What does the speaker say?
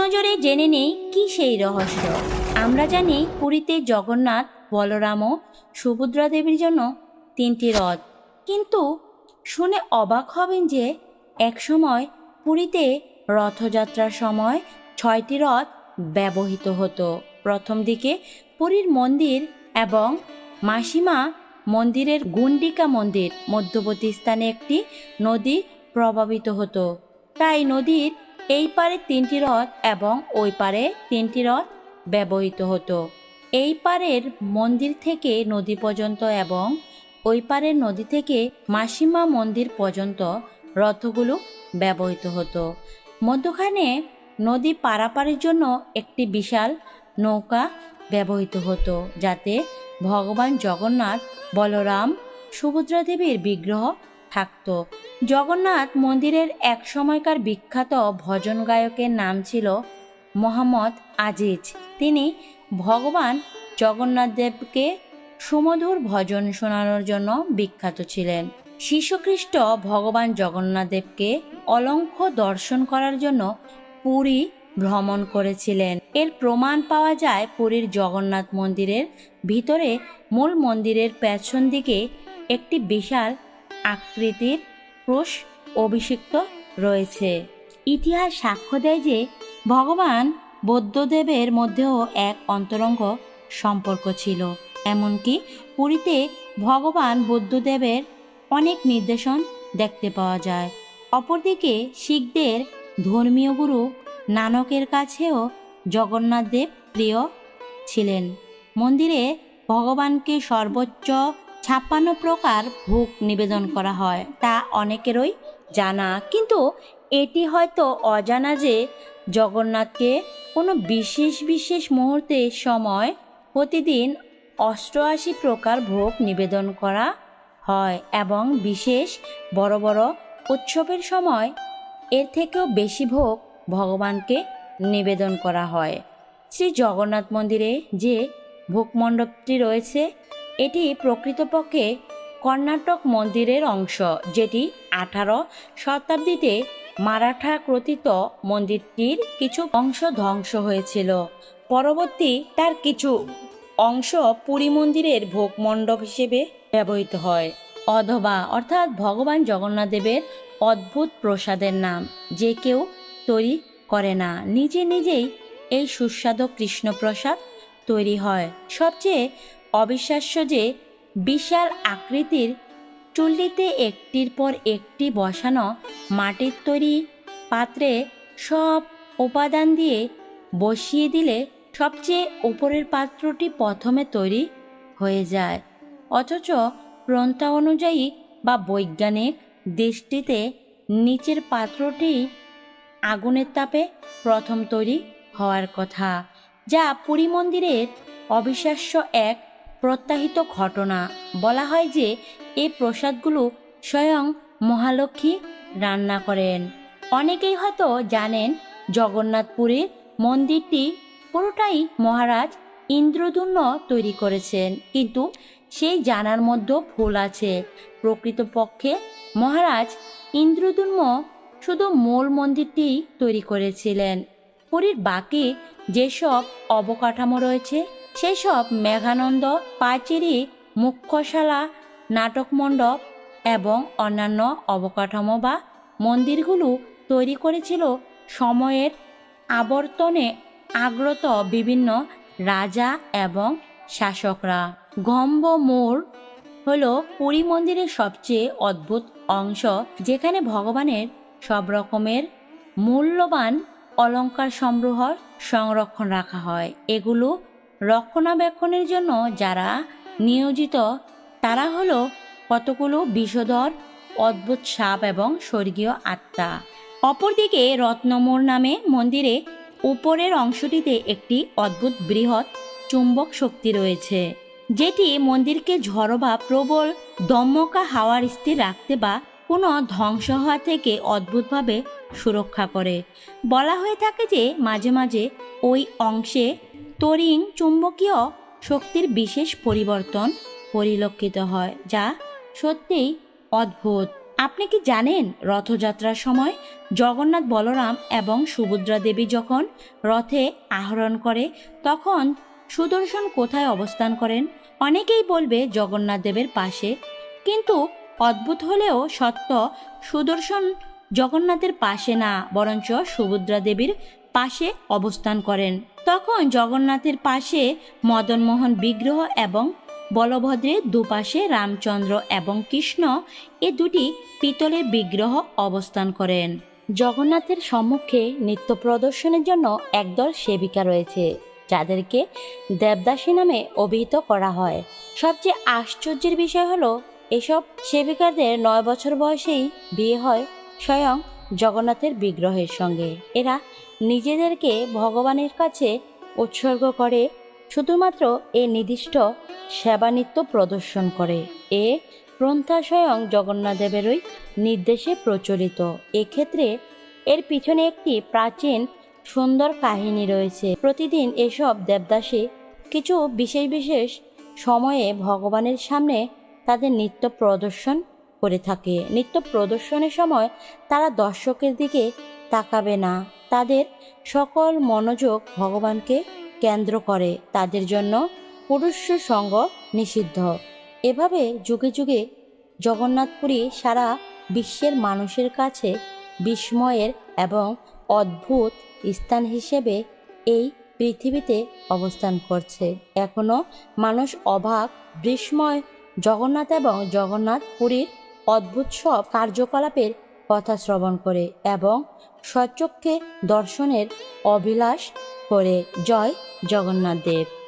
নজরে জেনে নেই কি সেই রহস্য। আমরা জানি পুরীতে জগন্নাথ বলরাম ও সুভদ্রা দেবীর জন্য তিনটি রথ। কিন্তু শুনে অবাক হবেন যে একসময় পুরীতে রথযাত্রার সময় ছয়টি রথ ব্যবহৃত হতো। প্রথম দিকে পুরীর মন্দির এবং মাসিমা মন্দিরের গুন্ডিকা মন্দির মধ্যবর্তী স্থানে একটি নদী প্রভাবিত হতো। তাই নদীর এই পারে তিনটি রথ এবং ওই পারে তিনটি রথ ব্যবহৃত হতো। এই পারের মন্দির থেকে নদী পর্যন্ত এবং ওই পারের নদী থেকে মাসিমা মন্দির পর্যন্ত রথগুলো ব্যবহৃত হতো। মধ্যখানে নদী পারাপারের জন্য একটি বিশাল নৌকা ব্যবহৃত হতো, যাতে ভগবান জগন্নাথ, বলরাম, সুভদ্রা দেবীর বিগ্রহ থাকত। জগন্নাথ মন্দিরের এক সময়কার বিখ্যাত ভজন গায়কের নাম ছিল মোহাম্মদ আজিজ। তিনি ভগবান জগন্নাথ দেবকে সুমধুর ভজন শোনানোর জন্য বিখ্যাত ছিলেন। শিশুখ্রিস্ট ভগবান জগন্নাথ দেবকে অলঙ্ক দর্শন করার জন্য পুরী ভ্রমণ করেছিলেন। এর প্রমাণ পাওয়া যায় পুরীর জগন্নাথ মন্দিরের ভিতরে মূল মন্দিরের পেছন দিকে একটি বিশাল আকৃতির ক্রুশ অভিষিক্ত রয়েছে। ইতিহাস সাক্ষ্য দেয় যে, ভগবান বৌদ্ধদেবের মধ্যেও এক অন্তরঙ্গ সম্পর্ক ছিল। এমনকি পুরীতে ভগবান বৌদ্ধদেবের অনেক নির্দেশন দেখতে পাওয়া যায়। অপরদিকে শিখদের ধর্মীয় গুরু নানকের কাছেও জগন্নাথ দেব প্রিয় ছিলেন। মন্দিরে ভগবানকে সর্বোচ্চ ছাপ্পান্ন প্রকার ভোগ নিবেদন করা হয়। তা অনেকেরই জানা, কিন্তু এটি হয়তো অজানা যে জগন্নাথকে কোনো বিশেষ বিশেষ মুহূর্তের সময় প্রতিদিন অষ্টআশি প্রকার ভোগ নিবেদন করা হয় এবং বিশেষ বড় বড় উৎসবের সময় এর থেকেও বেশি ভোগ ভগবানকে নিবেদন করা হয়। শ্রী জগন্নাথ মন্দিরে যে ভোগ মণ্ডপটি রয়েছে এটি প্রকৃতপক্ষে কর্ণাটক মন্দিরের অংশ, যেটি আঠারো শতাব্দীতে মারাঠা ক্রথিত মন্দিরটির কিছু অংশ ধ্বংস হয়েছিল। পরবর্তী তার কিছু অংশ পুরী মন্দিরের ভোগ মণ্ডপ হিসেবে ব্যবহৃত হয় অধবা অর্থাৎ ভগবান জগন্নাথ দেবের অদ্ভুত প্রসাদের নাম, যে কেউ তৈরি করে না। নিজে নিজেই এই সুস্বাদু কৃষ্ণপ্রসাদ তৈরি হয়। সবচেয়ে অবিশ্বাস্য যে বিশাল আকৃতির চুল্লিতে একটির পর একটি বসানো মাটির তৈরি পাত্রে সব উপাদান দিয়ে বসিয়ে দিলে সবচেয়ে উপরের পাত্রটি প্রথমে তৈরি হয়ে যায়। অথচ প্রন্থা অনুযায়ী বা বৈজ্ঞানিক দৃষ্টিতে নিচের পাত্রটি আগুনের তাপে প্রথম তৈরি হওয়ার কথা, যা পুরী মন্দিরের অবিশ্বাস্য এক প্রত্যাহিত ঘটনা। বলা হয় যে এই প্রসাদগুলো স্বয়ং মহালক্ষ্মী রান্না করেন। অনেকেই হয়তো জানেন জগন্নাথপুরীর মন্দিরটি পুরোটাই মহারাজ ইন্দ্রদুম্ন তৈরি করেছেন। কিন্তু সেই জানার মধ্যেও ভুল আছে। প্রকৃতপক্ষে মহারাজ ইন্দ্রদুম্ন শুধু মূল মন্দিরটি তৈরি করেছিলেন। পুরীর বাকি যেসব অবকাঠামো রয়েছে সেসব মেঘানন্দ, পাঁচিরি মুখ্যশালা নাটক মণ্ডপ এবং অন্যান্য অবকাঠামো বা মন্দিরগুলো তৈরি করেছিল সময়ের আবর্তনে আগ্রত বিভিন্ন রাজা এবং শাসকরা। গম্ব মোড় হলো পুরী মন্দিরের সবচেয়ে অদ্ভুত অংশ, যেখানে ভগবানের সব রকমের মূল্যবান অলঙ্কার সংগ্রহ সংরক্ষণ রাখা হয়। এগুলো রক্ষণাবেক্ষণের জন্য যারা নিয়োজিত, তারা হলো কতগুলো বিষধর, অদ্ভুত সাপ এবং স্বর্গীয় আত্মা। অপরদিকে রত্নমোর নামে মন্দিরে উপরের অংশটিতে একটি অদ্ভুত বৃহৎ চুম্বক শক্তি রয়েছে, যেটি মন্দিরকে ঝড়ো বা প্রবল দমকা হাওয়ার স্থির রাখতে বা কোনো ধ্বংস হওয়া থেকে অদ্ভুতভাবে সুরক্ষা করে। বলা হয়ে থাকে যে মাঝে মাঝে ওই অংশে তরিং চুম্বকীয় শক্তির বিশেষ পরিবর্তন পরিলক্ষিত হয়, যা সত্যিই অদ্ভুত। আপনি কি জানেন রথযাত্রার সময় জগন্নাথ বলরাম এবং সুভদ্রা দেবী যখন রথে আহরণ করে, তখন সুদর্শন কোথায় অবস্থান করেন? অনেকেই বলবে জগন্নাথ দেবের পাশে। কিন্তু অদ্ভুত হলেও সত্য, সুদর্শন জগন্নাথের পাশে না, বরঞ্চ সুভদ্রা দেবীর পাশে অবস্থান করেন। তখন জগন্নাথের পাশে মদনমোহন বিগ্রহ এবং বলভদ্রের দুপাশে রামচন্দ্র এবং কৃষ্ণ এ দুটি পিতলের বিগ্রহ অবস্থান করেন। জগন্নাথের সম্মুখে নৃত্য প্রদর্শনের জন্য একদল সেবিকা রয়েছে, যাদেরকে দেবদাসী নামে অভিহিত করা হয়। সবচেয়ে আশ্চর্যের বিষয় হলো, এসব সেবিকাদের নয় বছর বয়সেই বিয়ে হয় স্বয়ং জগন্নাথের বিগ্রহের সঙ্গে। এরা নিজেদেরকে ভগবানের কাছে উৎসর্গ করে, শুধুমাত্র এ নির্দিষ্ট সেবানিত্য প্রদর্শন করে। এ প্রন্থা স্বয়ং জগন্নাথদেবেরই নির্দেশে প্রচলিত। এক্ষেত্রে এর পিছনে একটি প্রাচীন সুন্দর কাহিনী রয়েছে। প্রতিদিন এসব দেবদাসী কিছু বিশেষ বিশেষ সময়ে ভগবানের সামনে তাদের নৃত্য প্রদর্শন করে থাকে। নৃত্য প্রদর্শনের সময় তারা দর্শকের দিকে তাকাবে না। তাদের সকল মনোযোগ ভগবানকে কেন্দ্র করে। তাদের জন্য পুরুষ সঙ্গ নিষিদ্ধ। এভাবে যুগে যুগে জগন্নাথপুরী সারা বিশ্বের মানুষের কাছে বিস্ময়ের এবং অদ্ভুত স্থান হিসেবে এই পৃথিবীতে অবস্থান করছে। এখনও মানুষ অবাক, বিস্ময়, জগন্নাথ এবং জগন্নাথ পুরীর অদ্ভুত সব কার্যকলাপের কথা শ্রবণ করে এবং স্বচক্ষে দর্শনের অভিলাষ করে। জয় জগন্নাথ দেব।